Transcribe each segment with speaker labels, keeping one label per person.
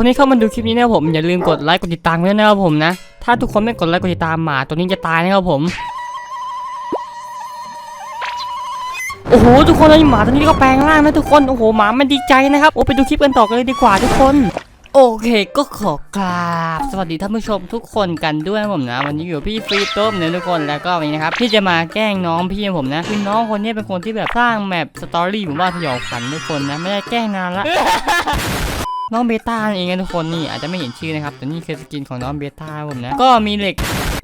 Speaker 1: คนที่เข้ามาดูคลิปนี้นะครับผมอย่าลืมกดไลค์กดติดตามด้วยนะครับผมนะ ถ้าทุกคนไม่กดไลค์กดติดตามหมาตัวนี้จะตายนะครับผมโอ้โหทุกคนเลยหมาตัวนี้ก็แปลงร่างนะทุกคนโอ้โหหมามันดีใจนะครับโอ้ไปดูคลิปกันต่อกันเลยดีกว่าทุกคน โอเคก็ขอกราบสวัสดีท่านผู้ชมทุกคนกันด้วยผมนะ วันนี้อยู่พี่ฟรีโต้มเนี่ยทุกคนแล้วก็วันนี้นะครับพี่จะมาแกล้งน้องพี่ผมนะคือน้องคนนี้เป็นคนที่แบบสร้างแมปสตอรี่ผมว่าสยองขวัญทุกคนนะไม่ได้แกล้งนานละ น้องเบต้าอันเองนะทุกคนนี่อาจจะไม่เห็นชื่อนะครับแต่นี่คือสกินของน้องเบต้าผมนะก็มีเด็ก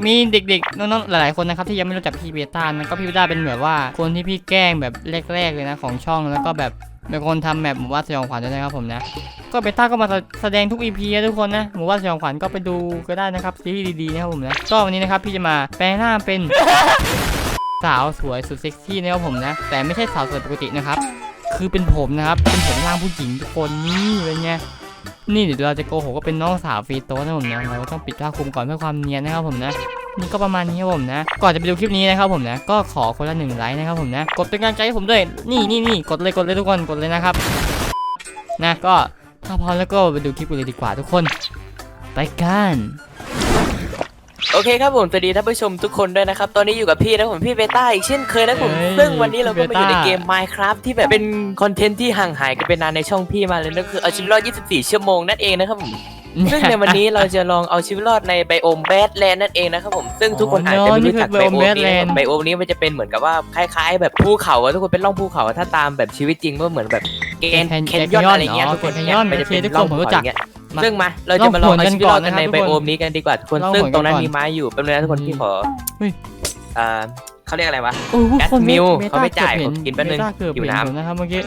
Speaker 1: มีเด็กๆน้องๆหลายๆคนนะครับที่ยังไม่รู้จักพี่เบต้านะก็พี่เบต้าเป็นแบบว่าคนที่พี่แกล้งแบบแรกๆเลยนะของช่องแล้วก็แบบเป็นคนทำแมปผมว่าสยองขวัญด้วยนะครับผมนะ ก็เบต้าก็มาแสดงทุก EP นะทุกคนนะหมูว่าสยองขวัญก็ไปดูก็ได้นะครับซีรีส์ดีๆนะครับผมนะก็วันนี้นะครับพี่จะมาแปลงหน้าเป็น สาวสวยสุดเซ็กซี่นะครับผมนะ แต่ไม่ใช่สาวสวยปกตินะครับ คือเป็นผมนะครับ เป็นผมร่างผู้หญิงทุกคนนี่เป็นไง นี่เดี๋ยวเราจะโกหกว่าเป็นน้องสาวฟรีโต้นะผมนะเราก็ต้องปิดผ้าคลุมก่อนเพื่อความเนียนนะครับผมนะนี่ก็ประมาณนี้ครับผมนะ ก่อนจะไปดูคลิปนี้นะครับผมนะ ก็ขอคนละหนึ่งไลค์นะครับผมนะ กดเป็นกำลังใจให้ผมด้วย นี่นี่นี่กดเลยกดเลยทุกคน กดเลยนะครับ นะ ก็ถ้าพร้อมแล้วก็ไปดูคลิปกันเลยดีกว่าทุกคน ไปกัน
Speaker 2: โอเคครับผมสวัสดีท่านผู้ชมทุกคนด้วยนะครับ ตอนนี้อยู่กับพี่นะผมพี่เบต้าอีกเช่นเคยนะผม
Speaker 1: เอ้ย
Speaker 2: ซึ่งวันนี้เราก็มาอยู่ใน
Speaker 1: เบต้า
Speaker 2: เกม Minecraft ที่แบบเป็นคอนเทนต์ที่ห่างหายกันไปนานในช่องพี่มาเลยนั่นคือเอาชีวิตรอด 24 ชั่วโมงนั่นเองนะครับผม ซึ่งในวันนี้เราจะลองเอาชีวิตรอดในไบโอมแบดแลนด์นั่นเองนะครับผม ซึ่งทุกคนอาจจะไม่รู้จัก
Speaker 1: อ๋อนี่คือ
Speaker 2: ไบโอมนี้
Speaker 1: Badlands
Speaker 2: ไบโอมนี้มันจะเป็นเหมือนกับว่าคล้าย ๆ แบบภูเขาอะทุกคนเป็นร่องภูเขาอะถ้าตามแบบชีวิตจริงก็เหมือนแบบเกน
Speaker 1: แคน
Speaker 2: แคนยอนอะไรเงี้ย
Speaker 1: อ๋อ
Speaker 2: ทุกคน
Speaker 1: แคนยอน
Speaker 2: มันจะเป็น
Speaker 1: โอเคทุกคน
Speaker 2: ร่อง
Speaker 1: ผม
Speaker 2: ภู
Speaker 1: รู้
Speaker 2: เขา
Speaker 1: จั
Speaker 2: อกย่างเงี้ย
Speaker 1: มา
Speaker 2: ซึ่งมาเราจะมาลองเอาชีวิตรอดกันใน
Speaker 1: ลอง
Speaker 2: ไบ
Speaker 1: ผลกันก่อน
Speaker 2: โอมนี้กันดีกว่าทุกคน
Speaker 1: ลอง
Speaker 2: ซึ่ง
Speaker 1: ผลกัน
Speaker 2: ตรงนั้น
Speaker 1: ก่อน
Speaker 2: มีไม้อยู่เป็นไงนะทุกคนพี่ขอ
Speaker 1: เฮ้ย
Speaker 2: อ่าเขาเรียกอะไรวะ
Speaker 1: โอ้โห
Speaker 2: แอด
Speaker 1: คน
Speaker 2: มิว
Speaker 1: บ
Speaker 2: เขาไม่จ่าย
Speaker 1: เกือบ
Speaker 2: ผมกินแป๊บนึง
Speaker 1: เบต้าเกือบ
Speaker 2: หิว
Speaker 1: เห็น
Speaker 2: น้ำ
Speaker 1: ผมนะครับเมื่อกี้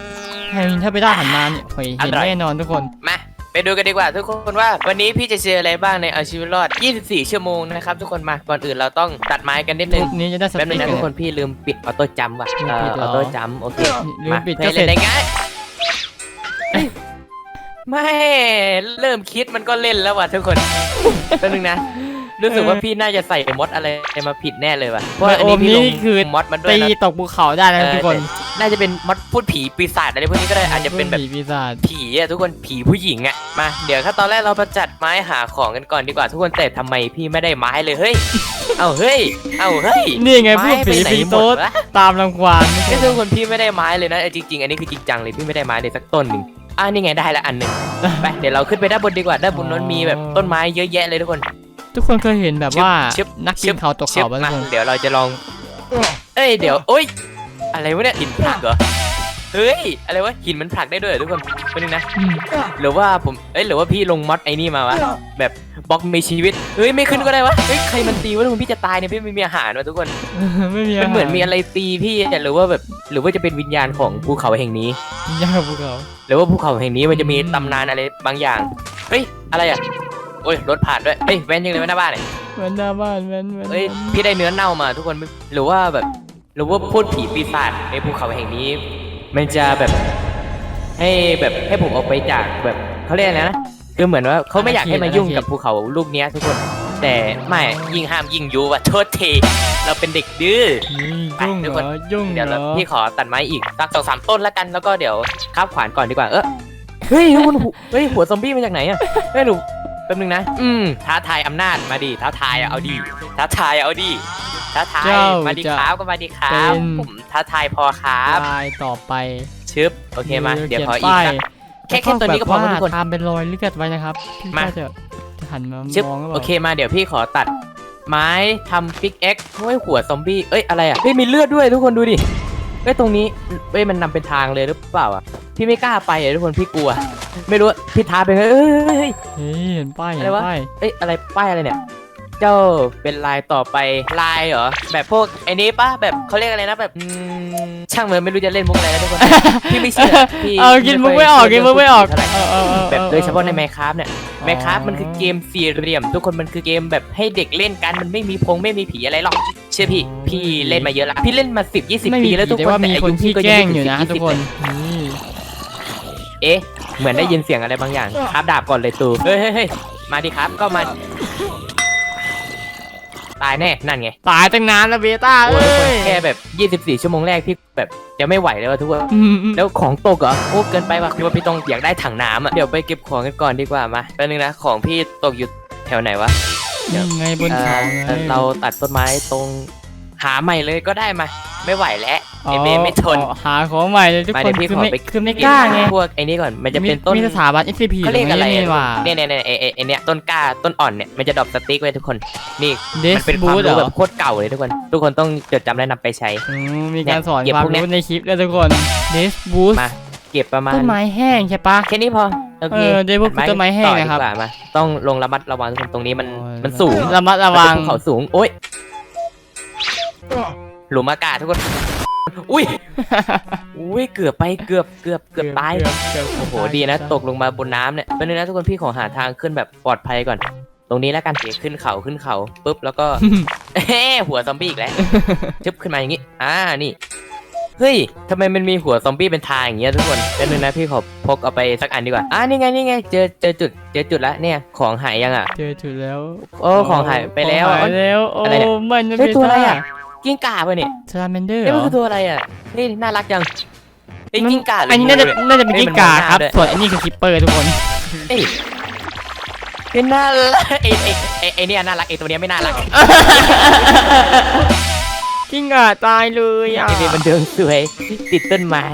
Speaker 1: แฮมินถ้าไปได้หันมาเนี่ยเห็น
Speaker 2: อร่อย
Speaker 1: แน่นอนทุกคน
Speaker 2: มาไปดูกันดีกว่า ทุกคนว่าวันนี้พี่จะเจออะไรบ้างในเอาชีวิตรอด 24 ชั่วโมงนะครับทุกคนมาก่อนอื่นเราต้องตัดไม้กันนิดนึง
Speaker 1: รูปนี้จะได้ส
Speaker 2: แป๊บนึ
Speaker 1: ติ๊
Speaker 2: ง
Speaker 1: ก
Speaker 2: นะ
Speaker 1: เล
Speaker 2: ทุก
Speaker 1: ย
Speaker 2: คนพี่ลืมปิดออโต้จัมป์ว่ะ
Speaker 1: ลืม
Speaker 2: เอ่
Speaker 1: ปิ
Speaker 2: อ
Speaker 1: ดเหร
Speaker 2: อ
Speaker 1: อ
Speaker 2: อโต้จัมป์โอเค
Speaker 1: ลืม
Speaker 2: มา
Speaker 1: ปิด
Speaker 2: เพื่
Speaker 1: ก็
Speaker 2: อ
Speaker 1: เสร็
Speaker 2: เล่
Speaker 1: จ
Speaker 2: นได้ไง ไม่เริ่มคิดมันก็เล่นแล้วว่ะทุกคนแป๊บนึงนะ รู้สึกว่าพี่น่าจะใส่มดอะไรมาผิดแน่เลยว่ะเพราะอันนี้พี่ลง
Speaker 1: คือ
Speaker 2: มดมันด้วย
Speaker 1: ตี
Speaker 2: นะ
Speaker 1: ตกภูเขาได้นะ
Speaker 2: เออ
Speaker 1: ทุกคน
Speaker 2: น่าจะเป็นมดพูดผีปีศาจอะไรพวกนี้ก็ได้อาจจะเป็นแบบ
Speaker 1: ผีปีศาจ
Speaker 2: ผีอะทุกคนผีผู้หญิงอะมา เดี๋ยวถ้าตอนแรกเรามาจัดไม้หาของกันก่อนดีกว่าทุกคนแต่ทำไมพี่ไม่ได้ไม้เลยเฮ้ย เอาเฮ้ย เอาเฮ้ย
Speaker 1: นี่ไงพูด
Speaker 2: ม้
Speaker 1: ผี
Speaker 2: ไปไหน
Speaker 1: ผี
Speaker 2: หม
Speaker 1: โต๊
Speaker 2: ด
Speaker 1: ด
Speaker 2: วะ
Speaker 1: ตามรังควาน
Speaker 2: นี่ทุกคนพี่ไม่ได้ไม้เลยนะเออจริงๆอันนี้คือจริงจังเลยพี่ไม่ได้ไม้เลยสักต้นหนึ่ง อ่านี่ไงได้ละอันหนึ่งไปเดี๋ยวเราขึ้นไปด้านบนดีกว่าด้านบนนั้นมีแบบต้นไม้เยอะแยะเลยทุกคน
Speaker 1: ทุกคนเคยเห็นแบบว่า
Speaker 2: ชึบ
Speaker 1: นักปีนเขาตก
Speaker 2: เชิบ
Speaker 1: เขาบ้างทุ
Speaker 2: มาก
Speaker 1: คน
Speaker 2: เดี๋ยวเราจะลอง เอ้ยเดี๋ยวโอ๊ยอะไรวะเนี่ยหินผลักเหรอ เฮ้ย อะไรวะ หินมันผลักได้ด้วยเหรอทุกคนเป็นงนะ
Speaker 1: อืม
Speaker 2: หรือว่าผม เอ้ย หรือว่าพี่ลงมอดไอ้นี่มาวะ แบบบล็อกมีชีวิต เฮ้ย ไม่ขึ้นก็ได้วะ เฮ้ย ใครมันตีวะทุกคนพี่จะตายเนี่ยพี่ไม่มีอาหารวะทุกคน
Speaker 1: ไม่มี
Speaker 2: มันเหมือนมีอะไรตีพี่อะหรือว่าแบบ หรือว่าจะเป็นวิญญาณของภูเขาแห่งนี้
Speaker 1: ยากภูเขา
Speaker 2: หรือว่าภูเขาแห่งนี้มันจะมีตำนานอะไรบางอย่าง เฮ้ย อะไรอะ โอ้ย รถผ่านด้วย เฮ้ย แว้นยังเลยแว้นหน้าบ้านเนี่ย
Speaker 1: เหมือนหน้าบ้านเหมือนเหมือน
Speaker 2: เฮ้ย พี่ได้เนื้อเน่ามาทุกคน หรือว่าแบบ หรือว่าพูดผีปีศาจในภูเขาแห่งนี้ มันจะแบบให้แบบให้ผมออกไปจากแบบเขาเรียกอะไรนะคือเหมือนว่าเขาไม่อยากให้มายุ่งกับภูเขาลูกเนี้ยทุกคน แต่ไม่ยิ่งห้ามยิ่งยุว่ะโทษทีเราเป็นเด็กดื้อ
Speaker 1: นี่ยุ่ง
Speaker 2: ไปทุก
Speaker 1: เห
Speaker 2: ค
Speaker 1: ร
Speaker 2: น
Speaker 1: อยุ่ง
Speaker 2: เดี๋ยว
Speaker 1: เหร
Speaker 2: เรา
Speaker 1: อ
Speaker 2: พี่ขอตัดไม้อีกสักสองสามต้นแล้วกันแล้วก็เดี๋ยวคาบขวานก่อนดีกว่าเออเฮ้ยทุกคนหัวเฮ้ยหัวซอมบี้มาจากไหนอะเฮ้ยหนูแป๊บนึงนะ อืมท้าทายอำนาจมาดิท้าทายอะเอาดิท้าทายอะเอาดิ ท้าทาย
Speaker 1: เจ้า
Speaker 2: มาดิ
Speaker 1: จะ
Speaker 2: ครับก็มาดิครับ
Speaker 1: เป็น
Speaker 2: ผมท้าทายพอครับ
Speaker 1: ลายต่อไป
Speaker 2: ชึบโอเคมาเดี๋ยวขออีก
Speaker 1: ป้าย
Speaker 2: สัก แค่แค่ตัวนี้ก็พอ
Speaker 1: แล้ว
Speaker 2: ทุกคน
Speaker 1: แบบว่าทำเป็นรอยเลือดไว้นะครับพี่
Speaker 2: มา
Speaker 1: ก็จะจะหันมา
Speaker 2: ชึบ
Speaker 1: มองก็บ
Speaker 2: โอเคมาเดี๋ยวพี่ขอตัด ไม้ทำปิกเอ็กเฮ้ยหัวซอมบี้เอ้ยอะไรอะเฮ้ยมีเลือดด้วยทุกคนดูดิเฮ้ยตรงนี้เฮ้ยมันนำเป็นทางเลยหรือเปล่าอะพี่ไม่กล้าไปอะทุกคนพี่กลัว ไม่รู้พี่ท้าไปเลยเอ้ยเอ้ยเอ้ย
Speaker 1: เฮ้ยเห็นป้ายเห็
Speaker 2: อะไร
Speaker 1: น
Speaker 2: วะ
Speaker 1: ป้าย
Speaker 2: เอ้ยอะไรป้ายอะไรเนี่ย เจ้าเป็นลายต่อไปลายเหรอ แบบพวกไอ้นี้ป่ะแบบเขาเรียกอะไรนะแบบอืมช่างมันไม่รู้จะเล่นมุกอะไรแล้วทุกคน พี่ไม่เชื่อพี่
Speaker 1: เอากินมุกไม่ออกกินมุกไม่ออก
Speaker 2: เท่าไหร่
Speaker 1: เออเออออ
Speaker 2: แบบโดยเฉพาะในแมคคราฟเนี่ย
Speaker 1: อ๋อ
Speaker 2: แมคคราฟมันคือเกมสี่เหลี่ยม ทุกคนมันคือเกมแบบให้เด็กเล่นกันมันไม่มีพงไม่มีผีอะไรหรอก เชื่อพี่ พี่เล่นมาเยอะละพี่เล่นมาสิบยี่สิบ
Speaker 1: ไม่
Speaker 2: ปี
Speaker 1: มี
Speaker 2: แล้วทุก
Speaker 1: แต่
Speaker 2: คน
Speaker 1: ว่ามี
Speaker 2: แต่อา
Speaker 1: คน
Speaker 2: ยุ
Speaker 1: ที่
Speaker 2: พี่
Speaker 1: แกล้งอยู่นะ
Speaker 2: ไม่ถึ
Speaker 1: ทุก
Speaker 2: 20
Speaker 1: คน
Speaker 2: เลย
Speaker 1: นี่
Speaker 2: เอ๊ะ เหมือนได้ยินเสียงอะไรบางอย่าง ครับดาบก่อนเลยตูเฮ้ยเฮ้ยเฮ้ยมาดิครับก็มา ตายแน่นั่นไง
Speaker 1: ตายตั้งนานแล้วเบต้า
Speaker 2: โอ้
Speaker 1: เอ้
Speaker 2: ยทุกคน
Speaker 1: ย
Speaker 2: แค่แบบ 24 ชั่วโมงแรกพี่แบบจะไม่ไหวแล้วอะทุกคน
Speaker 1: อืมอืม
Speaker 2: แล้วของตกเหรอโอ้เกินไปว่ะพี่ว่าพี่ต้องอยากได้ถังน้ำอะเดี๋ยวไปเก็บของกันก่อนดีกว่ามาแป๊บนึงนะของพี่ตกอยู่แถวไหนวะ
Speaker 1: นี่ไงบนเขาไง
Speaker 2: เอ่อเราตัดต้นไม้ตรงหาใหม่เลยก็ได้มา ไม่ไหวแล้วไอเมย์ไม่ทน
Speaker 1: อ๋อหาของใหม่เลยทุก
Speaker 2: มา
Speaker 1: ค
Speaker 2: เดี๋
Speaker 1: น
Speaker 2: ยวพี่
Speaker 1: คือ
Speaker 2: ขอ
Speaker 1: ไม่
Speaker 2: ไป
Speaker 1: คือไม่กล้าไง
Speaker 2: พวกไอ้นี่ก่อนมันจะเป็นต้น
Speaker 1: มีสถาบัน SCP
Speaker 2: เขาเรียกอะไร
Speaker 1: นี่ว่า
Speaker 2: เนี่ยเนี่ยเนี่ยไอไอ้ไอเนี่ยต้นกล้าต้นอ่อนเนี่ยมันจะดรอปสติ๊กไว้ทุกคนนี่
Speaker 1: เด
Speaker 2: มั
Speaker 1: ส
Speaker 2: นเป็นค
Speaker 1: บู
Speaker 2: วาม
Speaker 1: ธเหร
Speaker 2: รู้
Speaker 1: อ
Speaker 2: แบบโคตรเก่าเลยทุกคน ทุกคนต้องจดจำและนำไปใช้
Speaker 1: อืมมีการสอน
Speaker 2: เนี่ย
Speaker 1: ความ
Speaker 2: เก็บพวกเนี้ย
Speaker 1: รู้ในคลิปแล้วทุกคนเดสบูธ
Speaker 2: มา เก็บประมาณ
Speaker 1: ต้นไม้แห้งใช่ปะ
Speaker 2: แค่นี้พอโอ
Speaker 1: เอ
Speaker 2: เค
Speaker 1: อเดสบูธคือต้นไม้แห้ง
Speaker 2: ต่อดี
Speaker 1: นะครับ
Speaker 2: กว่ามาต้องลงระมัดระวังทุกคนตรงนี้มัน
Speaker 1: โอ้ย
Speaker 2: มันสูง
Speaker 1: ระมัดระวัง
Speaker 2: มันเป็นภูเขาสูงโอ๊ย หลุมอากาศทุกคน อุ้ย อุ้ย เกือบไป เกือบ เกือบ เกือบตาย
Speaker 1: เกือบ
Speaker 2: โอ้โห ดีนะ ตกลงมาบนน้ำเนี่ยเป็นเลยนะทุกคนพี่ขอหาทางขึ้นแบบปลอดภัยก่อน ตรงนี้แล้วกันเดี๋ยวขึ้นเขาขึ้นเขาปุ๊บแล้วก็ เฮ้หัวซอมบี้อีกแล้วชึบขึ้นมาอย่างงี้ อ่า นี่ เฮ้ยทำไมมันมีหัวซอมบี้เป็นทางอย่างเงี้ยทุกคนเป็นเลยนะพี่ขอพกเอาไปสักอันดีกว่า อ่า นี่ไง นี่ไง เจอ เจอจุด เจอจุดแล้วเนี่ย ของหายยังอะ
Speaker 1: เจอจุดแล้ว
Speaker 2: โอ้ ของหายไปแล้ว
Speaker 1: ของ
Speaker 2: อะ
Speaker 1: หายแล้ว โอ้
Speaker 2: อะไรเนี่ย
Speaker 1: มัน
Speaker 2: เฮ้ยตัวอะไรอะ กิ้งก่าปะเนี่ย
Speaker 1: ซาลาเมนเดอร์
Speaker 2: เฮ้ย
Speaker 1: เหร
Speaker 2: มัน
Speaker 1: อ
Speaker 2: คือตัวอะไรอะ นี่น่ารักจังไอ้ยกิ้งก่าหรื
Speaker 1: อันนี้น่าจะ
Speaker 2: งูเย
Speaker 1: น่าจะเป็น
Speaker 2: เฮ้ย
Speaker 1: กิ้งก่า
Speaker 2: มันมองหน้า
Speaker 1: ครับ
Speaker 2: ด้วย
Speaker 1: ส่วนอันนี้คือคิปเปอร์ทุกคน
Speaker 2: เอ้ยเป็นน่ารักไอ้ไอ้ไอ้ไอ้เนี่ยน่ารักไอ้ตัวเนี้ยไม่น่ารัก
Speaker 1: กิ้งก่าตายเลยอะ
Speaker 2: ไอ้เนี่ยมันเดินสวย ติดต้นไม้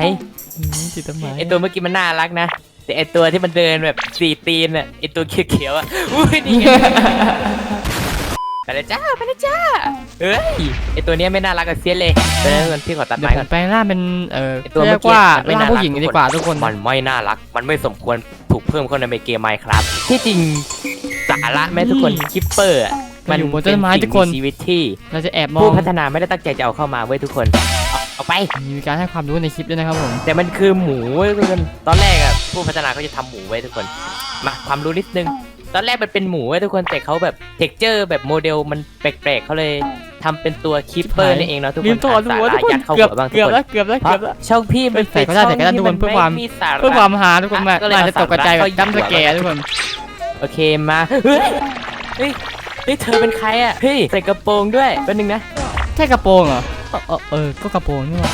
Speaker 1: อืมติดต้นไม้
Speaker 2: ไอ้ตัวเมื่อกี้มันน่ารักนะ แต่ไอ้ตัวที่มันเดินแบบสี่ตีนอะไอ้ตัวเขียวๆอะอุ้ยนี่ไง ไปเลยจ้าไปเลยจ้าเฮ้ยไอ้ตัวเนี้ยไม่น่ารักกับเสียเลยเพราะฉะนั้นพี่ขอตัด
Speaker 1: เดี๋ย
Speaker 2: ไม้
Speaker 1: วผ
Speaker 2: ก่อน
Speaker 1: มแปลงร่างเป็นเอ่อ
Speaker 2: ไอ้ตัว
Speaker 1: เรี
Speaker 2: เมื่
Speaker 1: ย
Speaker 2: อกกี้
Speaker 1: ว่า
Speaker 2: มันไม่
Speaker 1: ร่าง
Speaker 2: น่ารัก
Speaker 1: ผู้หญิงดีกว่าทุกคน
Speaker 2: มันไม่น่ารัก มันไม่สมควรถูกเพิ่มเข้าในเกมไมครับ ที่จริงสาระแม้ทุกคนคิปเปอร์
Speaker 1: มันอยู่บนต้นไม้ทุกคน
Speaker 2: ชีวิตที่
Speaker 1: เราจะแอบมอ
Speaker 2: ผู้
Speaker 1: ง
Speaker 2: พัฒนาไม่ได้ตั้งใจจะเอาเข้ามาเว้ยทุกคนเอาเอาไป
Speaker 1: มีการให้ความรู้ในคลิปด้วยนะครับผม
Speaker 2: แต่มันคือหมูเว้ยทุกคน ตอนแรกอะผู้พัฒนาเขาจะทำหมูไว้ทุกคน มาความรู้นิดนึง ตอนแรกมันเป็นหมูไว้ทุกคนแต่เขาแบบเท็กเจอร์แบบโมเดลมันแปลกๆเขาเลยทำเป็นตัวคิปเปอร์นี่เองเนาะทุกค
Speaker 1: ลื
Speaker 2: น
Speaker 1: มตัว
Speaker 2: หา
Speaker 1: ดู
Speaker 2: สา
Speaker 1: ว่าทุ
Speaker 2: ระ
Speaker 1: กคน
Speaker 2: ยัดเข้า
Speaker 1: เกือบ
Speaker 2: หัวบ้างทุก
Speaker 1: เกือบ
Speaker 2: คน
Speaker 1: แล้วเกือบแล้ว
Speaker 2: เพ
Speaker 1: เกือ
Speaker 2: ราะ
Speaker 1: บแล้ว
Speaker 2: ช่องพี่มัน
Speaker 1: ใส่ก็ได้ใส่ก็ได้ทุกคนเพื่อความ
Speaker 2: ไสาระ
Speaker 1: เพื่อความหาทุกคนมา
Speaker 2: ก็เลย
Speaker 1: อาจ
Speaker 2: เอา
Speaker 1: จะตกกระจายแบบ
Speaker 2: สาระ
Speaker 1: จัมป์ส
Speaker 2: เข้า
Speaker 1: แก
Speaker 2: หัว
Speaker 1: ร์ทุกคน
Speaker 2: โอเคมาเฮ้ยเฮ้ยเฮ้ยเธอเป็นใครอะเฮ้ยใส่กระโปรงด้วยแป๊บนึงนะ
Speaker 1: ใช่กระโปรงเหรอเออเออเออก็กระโปรงนี่หว่า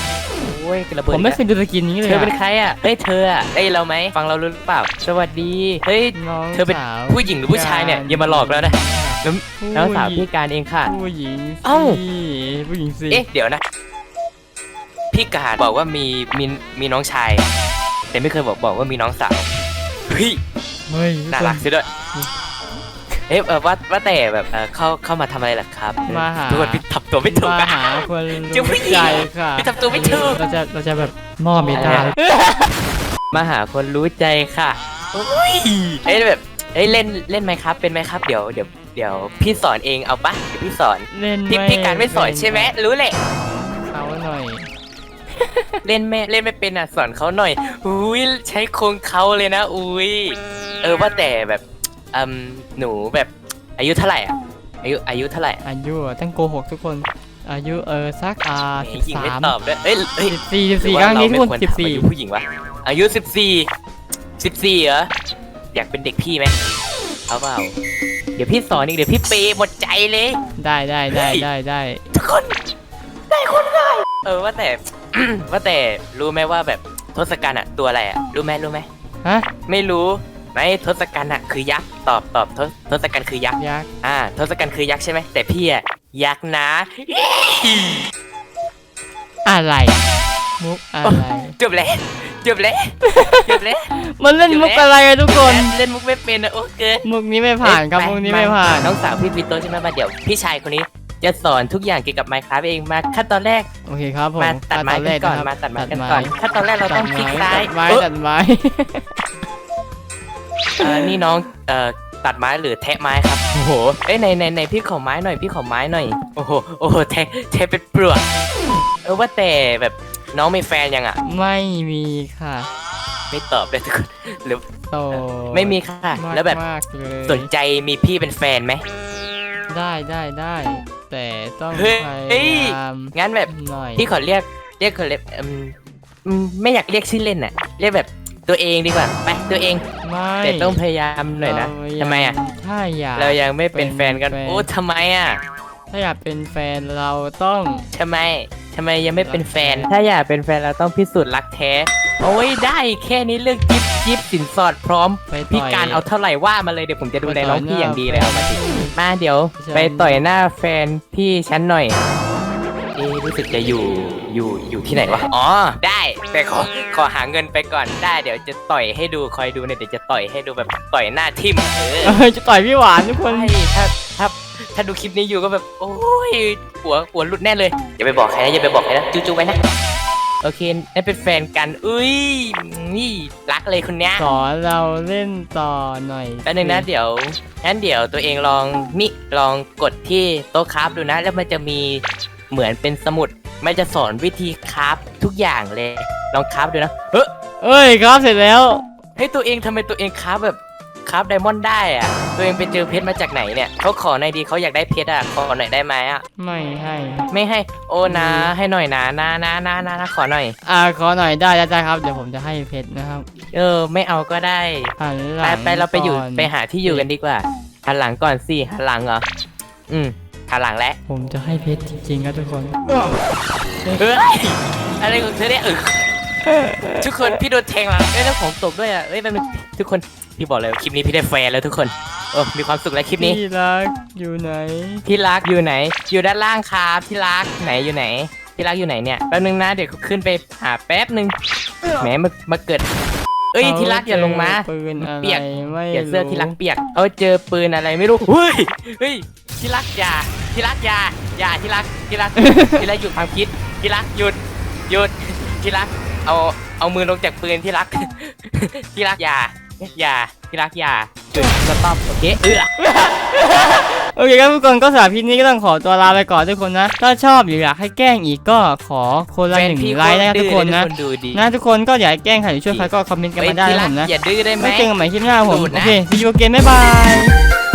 Speaker 2: โอ้ยกระเบิด
Speaker 1: ผมไม่เคยดูสกินนี้เลย
Speaker 2: เธอเป็น
Speaker 1: อะ
Speaker 2: ใครอะเฮ้ยเธออะได้ยินเราไหมฟังเรารู้หรือเปล่า สวัสดี เฮ้ย
Speaker 1: น้อง
Speaker 2: เธอเป็น
Speaker 1: สาว
Speaker 2: ผู้หญิงหรือผู้ชายเนี่ยอย่ามาหลอกแล้วนะน้องน้องสาวพี่การเองค่ะ
Speaker 1: ผู้หญิงสิ
Speaker 2: เอ้า
Speaker 1: ผู้หญิงสิ
Speaker 2: เอ๊ะเดี๋ยวนะ พี่การบอกว่ามีมีมีน้องชาย แต่ไม่เคยบอกบอกว่ามีน้องสาวเฮ้ย
Speaker 1: เฮ้ย
Speaker 2: น่ารักซะด้วย เอ๊ะเออว่าว่าแต่แบบเออเข้าเข้ามาทำอะไรล่ะครับ
Speaker 1: มาหา
Speaker 2: ทุกคนพี่ทำตัวไม่ถูก
Speaker 1: มา
Speaker 2: อะ
Speaker 1: หาคน
Speaker 2: เจ้าผู้
Speaker 1: รู้
Speaker 2: หญิง
Speaker 1: ใจค่ะ
Speaker 2: พี่ทำตัวไม่ถูก
Speaker 1: เราจะเราจะแบบมอบเมตตา
Speaker 2: อะไรมาหาคนรู้ใจค่ะโอ้ยเอ้ยแบบเอ้ยเล่นเล่นไหมครับ เป็นไหมครับ เดี๋ยวเดี๋ยวเดี๋ยวพี่สอนเองเอาปะเดี๋ยวพี่สอน
Speaker 1: เล่น
Speaker 2: พี่พี่การไม่สอนใช่ไหมรู้แหละ
Speaker 1: เขาหน่อย
Speaker 2: เล่นแม่เล่นไม่เป็นอะสอนเขาหน่อย อุ้ยใช้โครงเขาเลยนะ อุ้ยเออว่าแต่แบบ อืมหนูแบบอายุเท่าไหร่อะอายุอายุเท่าไหร่
Speaker 1: อายุอะตั้งโกหกทุกคน อายุเออสักอ่า
Speaker 2: เอ้
Speaker 1: สิ
Speaker 2: ย
Speaker 1: บ
Speaker 2: ยิง
Speaker 1: สา
Speaker 2: ไม่
Speaker 1: ม
Speaker 2: ตอบด้วยเอ้ยเอ้ย
Speaker 1: สิบสี่สิบ
Speaker 2: หรือ
Speaker 1: สี่
Speaker 2: ว่า
Speaker 1: ครั้งนี้ทุก
Speaker 2: เรา
Speaker 1: คน
Speaker 2: ไม่ควร
Speaker 1: สิบ
Speaker 2: ถาม
Speaker 1: สี่
Speaker 2: อายุผู้หญิงวะอายุสิบสี่สิบสี่เหรออยากเป็นเด็กพี่ไหมเอาเปล่าเดี๋ยวพี่สอนอีกเดี๋ยวพี่เปย์หมดใจเลย
Speaker 1: ได้ได้ได้
Speaker 2: เฮ้ย
Speaker 1: ได้ได้
Speaker 2: ทุกคนได้คนได้เออว่าแต่ ว่าแต่รู้ไหมว่าแบบทศกัณฐ์อะตัวอะไรอะรู้ไหมรู้ไหม
Speaker 1: ฮะ
Speaker 2: ไม่รู้ ไหมทศกัณฐ์อะคือยักษ์ตอบตอบทศทศกัณฐ์คือยักษ์
Speaker 1: ยักษ์
Speaker 2: อ่าทศกัณฐ์คือยักษ์ใช่ไหมแต่พี่อะยักษ์นะ
Speaker 1: อะไร มุกอะไร
Speaker 2: จบแล้วจบแล้วจบแล้ว
Speaker 1: มันเล่นมุกอะไรอะทุกคน
Speaker 2: เล่นมุกไม่เป็นนะโอเค
Speaker 1: มุกนี้ไม่ผ่านครับ
Speaker 2: เอ้ย
Speaker 1: มุกนี้ไม่ผ่าน
Speaker 2: น้องสาวพี่วิโตใช่ไหมมาเดี๋ยวพี่ชายคนนี้จะสอนทุกอย่างเกี่ยวกับ Minecraft เองมาขั้นตอนแรก
Speaker 1: โอเคครับผม
Speaker 2: มาตัดไม้
Speaker 1: ขั้
Speaker 2: กันก่อน
Speaker 1: แร
Speaker 2: มาตัดไม้กัน
Speaker 1: ตั
Speaker 2: ก่อนขั้นตอนแรกเราต้องคลิกซ้าย
Speaker 1: ตัดไม้
Speaker 2: เอ้ย
Speaker 1: ตัดไม้
Speaker 2: เอ่อนี่น้องเอ่อตัดไม้หรือแทะไม้ครับโอ้โหเอ้ยในในในพี่ขอไม้หน่อยพี่ขอไม้หน่อยโอ้โหโอ้โหแทะแทะเป็นเปลือกเออว่าแต่แบบน้องมีแฟนยังอะ
Speaker 1: ไม่มีค่ะ
Speaker 2: ไม่ตอบเลยทุกคนหรือ
Speaker 1: โต
Speaker 2: ไม่มีค่ะ
Speaker 1: มาก
Speaker 2: แล้วแบบ
Speaker 1: มากเลย
Speaker 2: สนใจมีพี่เป็นแฟนไหม
Speaker 1: ได้ได้ได้ แต่ต้อง
Speaker 2: เฮ้ย
Speaker 1: พยายาม
Speaker 2: งั้นแบบ
Speaker 1: หน่อย
Speaker 2: พี่ขอเรียกเรียกคนเล็บอืมอืมไม่อยากเรียกชื่อเล่นอะ เรียกแบบ ตัวเองดีกว่าไปตัวเอง
Speaker 1: ไม่
Speaker 2: แต่ต้องพยายามหน่อยนะ
Speaker 1: เรายัง
Speaker 2: ทำไมอะ
Speaker 1: ถ้าอยาก
Speaker 2: เรายังไม่เป็นแฟนกัน
Speaker 1: เป็นแฟน
Speaker 2: โอ้ทำไมอะ
Speaker 1: ถ้าอยากเป็นแฟนเราต้อง
Speaker 2: ทำไมทำไมยังไม่เป็นแฟน ถ้าอยากเป็นแฟนเราต้องพิสูจน์รักแท้ โอ้ยได้แค่นี้เรื่องจิ๊บจิ๊บสินสอดพร้อม
Speaker 1: ไปต่อย
Speaker 2: พี่การเอาเท่าไหร่ว่ามาเลยเดี๋ยวผมจะดูแลน้องพี่อย่างดีเลยเอามาสิ
Speaker 1: ไปต่อยหน้า
Speaker 2: มาเดี๋ยว
Speaker 1: ฉัน
Speaker 2: ไปต่อยหน้าแฟนพี่ฉันหน่อยเอ๊ะรู้สึกจะอยู่อยู่อยู่ที่ไหนวะอ๋อได้ แต่ขอขอหาเงินไปก่อนได้เดี๋ยวจะต่อยให้ดูคอยดูเนี่ยเดี๋ยวจะต่อยให้ดูแบบต่อยหน้าทิ่มเออ
Speaker 1: เอ้ยจะต่อยพี่หวานทุกคน
Speaker 2: ใช่ถ้าถ้าถ้าดูคลิปนี้อยู่ก็แบบ โอ้ยหัวหัวหลุดแน่เลย อย่าไปบอกใครนะอย่าไปบอกใครนะจู้ๆไว้นะ โอเคได้เป็นแฟนกันอุ้ยนี่รักเลยคนเนี้ย
Speaker 1: สอนเราเล่นต่อหน่อย
Speaker 2: แป๊บนึงนะเดี๋ยวงั้นเดี๋ยวตัวเองลองนี่ลองกดที่โต๊ะคราฟดูนะ แล้วมันจะมีเหมือนเป็นสมุด มันจะสอนวิธีคราฟทุกอย่างเลย ลองคราฟดูนะเฮ้ย
Speaker 1: เอ้ยครับเสร็จแล้ว
Speaker 2: เฮ้ยตัวเองทำไมตัวเองคราฟแบบคราฟไดมอนด์ได้อะตัวเองไปเจอเพชรมาจากไหนเนี่ยเขาขอหน่อยดีเขาอยากได้เพชรอะขอหน่อยได้ไหมอะ
Speaker 1: ไม่ให้
Speaker 2: ไม่ให้โอ้นะให้หน่อยนะนะนะนะนะนะขอหน่อย
Speaker 1: อ่าขอหน่อยได้ได้ได้ครับเดี๋ยวผมจะให้เพชรนะครับ
Speaker 2: เออ ไม่เอาก็ได้
Speaker 1: หันห
Speaker 2: ไป
Speaker 1: ลัง
Speaker 2: ไปเราไปอยู่
Speaker 1: ก่น
Speaker 2: ไปหาที่อยู่กันดีกว่าหันหลังก่อนสิหันหลังเหรออืมหันหลังแล้ว
Speaker 1: ผมจะให้เพชรจริงๆครับทุกคน
Speaker 2: เฮ้ยอะไรของเธอเนี่ยเออ ทุกคนพี่โดนแทงหลังเอ้ยแล้วของตกด้วยอะเอ้ยแป๊บนึงทุกคนพี่บอกเลยว่าคลิปนี้พี่ได้แฟนแล้วทุกคนโอ้มีความสุขแล้วคลิปนี้
Speaker 1: ที่รักอยู่ไหน
Speaker 2: ที่รักอยู่ไหน อยู่ด้านล่างครับที่รักไหนอยู่ไหน ที่รักอยู่ไหนเนี่ยแป๊บนึงนะเดี๋ยวขึ้นไปหาแป๊บนึงแหมมามาเกิด เอ้ยที่รักอย่าลงมา
Speaker 1: เจอปืนอะไร
Speaker 2: เปียก
Speaker 1: ไม่
Speaker 2: เปลี่ยนเสื้อที่รัก
Speaker 1: รู้
Speaker 2: เปียกเขาเจอปืนอะไรไม่รู้เฮ้ยเฮ้ยที่รักอย่าที่รักอย่าอย่าที่รักที่รักที่รักหยุดความคิดที่รักหยุดหยุดที่รัก เอาเอามือลงจากปืนที่รัก ที่รักอย่าอย่าที่รักอย่าหยุดสต็อปโอเคเออ
Speaker 1: โอเคครับทุกคนก็สำหรับคลิปนี้ก็ต้องขอตัวลาไปก่อนทุกคนนะ ถ้าชอบหรืออยากให้แกล้งอีกก็ขอคนละ
Speaker 2: แฟ
Speaker 1: หนึ่ง
Speaker 2: พี่
Speaker 1: ไลค์นะครับทุกคนนะ
Speaker 2: ทุกคนดูดี
Speaker 1: นะทุกคนก็อยากให้แกล้งใครหรือช่วยใครก็คอมเมนต์กัน
Speaker 2: เฮ้ย
Speaker 1: มาได้
Speaker 2: ที่
Speaker 1: นะ
Speaker 2: รั
Speaker 1: ผ
Speaker 2: ก
Speaker 1: มนะ
Speaker 2: อย่าดื้อได้ไหม
Speaker 1: ไว้เจอกันใหม่คลิปหน้าผม
Speaker 2: ดูดนะ
Speaker 1: โอเควิดีโอเกมบ๊ายบาย